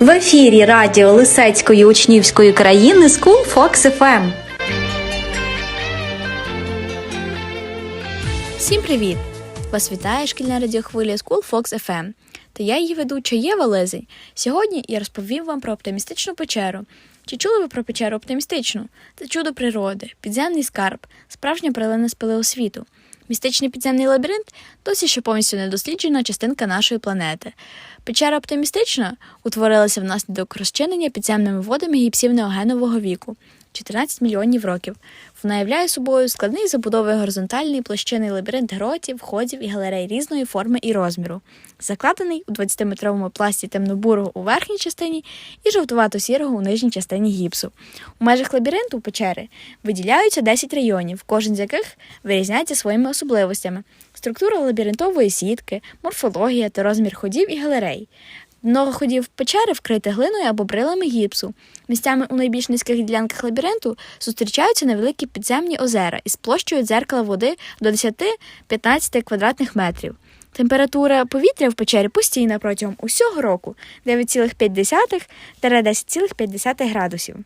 В ефірі радіо Лисецької учнівської країни School Fox FM. Всім привіт! Вас вітає шкільна радіохвиля School Fox FM. Та я її ведуча Єва Лизень. Сьогодні я розповім вам про оптимістичну печеру. Чи чули ви про печеру оптимістичну? Це чудо природи, підземний скарб, справжня прилина пилу. Містичний підземний лабіринт досі ще повністю недосліджена частинка нашої планети. Печера оптимістична утворилася внаслідок розчинення підземними водами гіпсів неогенового віку 14 мільйонів років. Вона являє собою складний забудовий горизонтальний площинний лабіринт гротів, входів і галерей різної форми і розміру, закладений у 20-метровому пласті темно-бурого у верхній частині і жовтувато-сірого у нижній частині гіпсу. У межах лабіринту печери виділяються 10 районів, кожен з яких вирізняється своїми особливостями: структура лабіринтової сітки, морфологія та розмір ходів і галерей. Дно ходів печери вкрите глиною або брилами гіпсу. Місцями у найбільш низьких ділянках лабіринту зустрічаються невеликі підземні озера із площею дзеркала води до 10-15 квадратних метрів. Температура повітря в печері постійна протягом усього року 9,5-10,5 градусів.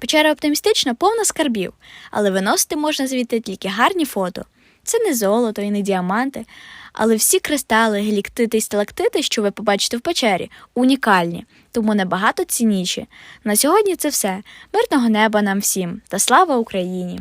Печера оптимістична, повна скарбів, але виносити можна звідти тільки гарні фото. Це не золото і не діаманти, але всі кристали, геліктити і сталактити, що ви побачите в печері, унікальні, тому набагато цінніші. На сьогодні це все. Мирного неба нам всім та слава Україні!